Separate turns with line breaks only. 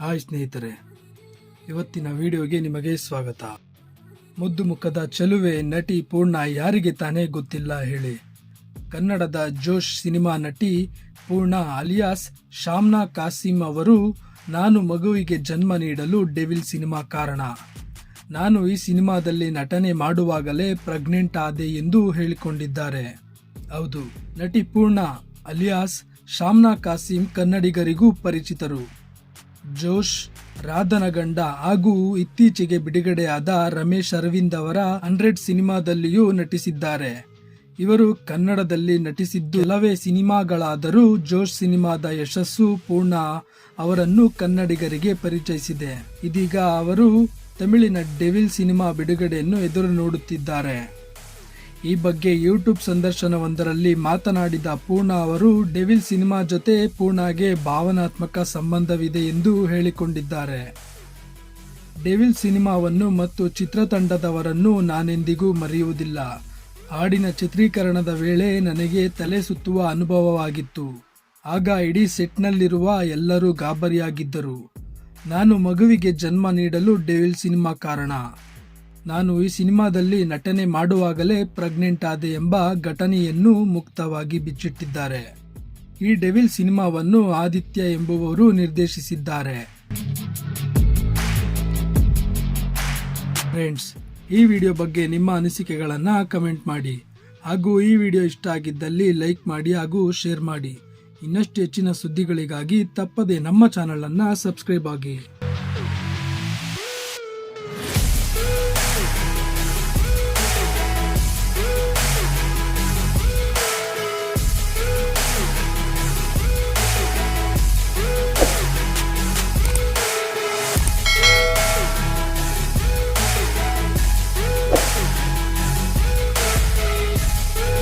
Hi ಸ್ನೇಹಿತರೆ, ಇವತ್ತಿನ ವಿಡಿಯೋಗೆ ನಿಮಗೆ ಸ್ವಾಗತ. ಮುದ್ದು ಮುಖದ ಚೆಲುವೆ ನಟಿ ಪೂರ್ಣ ಯಾರಿಗೆ ತಾನೇ ಗೊತ್ತಿಲ್ಲ ಹೇಳಿ. ಕನ್ನಡದ ಜೋಶ್ ಸಿನಿಮಾ ನಟಿ ಪೂರ್ಣ ಅಲಿಯಾಸ್ ಶಾಮ್ನಾ ಕಾಸಿಂ ಅವರು ನಾನು ಮಗುವಿಗೆ ಜನ್ಮ ನೀಡಲು ಡೆವಿಲ್ ಸಿನಿಮಾ ಕಾರಣ. ನಾನು ಈ ಸಿನಿಮಾದಲ್ಲಿ ನಟನೆ ಮಾಡುವಾಗಲೇ ಪ್ರೆಗ್ನೆಂಟ್ ಆದೆ ಎಂದು ಹೇಳಿಕೊಂಡಿದ್ದಾರೆ. ಹೌದು, ನಟಿ ಪೂರ್ಣ, ಅಲಿಯಾಸ್ ಶಾಮ್ನಾ ಕಾಸಿಂ ಕನ್ನಡಿಗರಿಗೂ ಪರಿಚಿತರು. ಜೋಶ್, ರಾಧನಗಂಡ ಹಾಗೂ ಇತ್ತೀಚೆಗೆ ಬಿಡುಗಡೆಯಾದ ರಮೇಶ್ ಅರವಿಂದ್ ಅವರ ಹಂಡ್ರೆಡ್ ಸಿನಿಮಾದಲ್ಲಿಯೂ ನಟಿಸಿದ್ದಾರೆ. ಇವರು ಕನ್ನಡದಲ್ಲಿ ನಟಿಸಿದ್ದು ಕೆಲವೇ ಸಿನಿಮಾಗಳಾದರೂ ಜೋಶ್ ಸಿನಿಮಾದ ಯಶಸ್ಸು ಪೂರ್ಣ ಅವರನ್ನು ಕನ್ನಡಿಗರಿಗೆ ಪರಿಚಯಿಸಿದೆ. ಇದೀಗ ಅವರು ತಮಿಳಿನ ಡೆವಿಲ್ ಸಿನಿಮಾ ಬಿಡುಗಡೆಯನ್ನು ಎದುರು ನೋಡುತ್ತಿದ್ದಾರೆ. ಈ ಬಗ್ಗೆ ಯೂಟ್ಯೂಬ್ ಸಂದರ್ಶನವೊಂದರಲ್ಲಿ ಮಾತನಾಡಿದ ಪೂರ್ಣ ಅವರು, ಡೆವಿಲ್ ಸಿನಿಮಾ ಜೊತೆ ಪೂರ್ಣಾಗೆ ಭಾವನಾತ್ಮಕ ಸಂಬಂಧವಿದೆ ಎಂದು ಹೇಳಿಕೊಂಡಿದ್ದಾರೆ. ಡೆವಿಲ್ ಸಿನಿಮಾವನ್ನು ಮತ್ತು ಚಿತ್ರತಂಡದವರನ್ನು ನಾನೆಂದಿಗೂ ಮರೆಯುವುದಿಲ್ಲ. ಹಾಡಿನ ಚಿತ್ರೀಕರಣದ ವೇಳೆ ನನಗೆ ತಲೆ ಸುತ್ತುವ ಅನುಭವವಾಗಿತ್ತು. ಆಗ ಇಡೀ ಸೆಟ್ನಲ್ಲಿರುವ ಎಲ್ಲರೂ ಗಾಬರಿಯಾಗಿದ್ದರು. ನಾನು ಮಗುವಿಗೆ ಜನ್ಮ ನೀಡಲು ಡೆವಿಲ್ ಸಿನಿಮಾ ಕಾರಣ. ನಾನು ಈ ಸಿನಿಮಾದಲ್ಲಿ ನಟನೆ ಮಾಡುವಾಗಲೇ ಪ್ರೆಗ್ನೆಂಟ್ ಆದೆ ಎಂಬ ಘಟನೆಯನ್ನು ಮುಕ್ತವಾಗಿ ಬಿಚ್ಚಿಟ್ಟಿದ್ದಾರೆ. ಈ ಡೆವಿಲ್ ಸಿನಿಮಾವನ್ನು ಆದಿತ್ಯ ಎಂಬುವರು ನಿರ್ದೇಶಿಸಿದ್ದಾರೆ. ಫ್ರೆಂಡ್ಸ್ ಈ ವಿಡಿಯೋ ಬಗ್ಗೆ ನಿಮ್ಮ ಅನಿಸಿಕೆಗಳನ್ನು ಕಮೆಂಟ್ ಮಾಡಿ. ಹಾಗೂ ಈ ವಿಡಿಯೋ ಇಷ್ಟ ಆಗಿದ್ದಲ್ಲಿ ಲೈಕ್ ಮಾಡಿ ಹಾಗೂ ಶೇರ್ ಮಾಡಿ. ಇನ್ನಷ್ಟು ಹೆಚ್ಚಿನ ಸುದ್ದಿಗಳಿಗಾಗಿ ತಪ್ಪದೆ ನಮ್ಮ ಚಾನಲನ್ನು ಸಬ್ಸ್ಕ್ರೈಬ್ ಆಗಿ.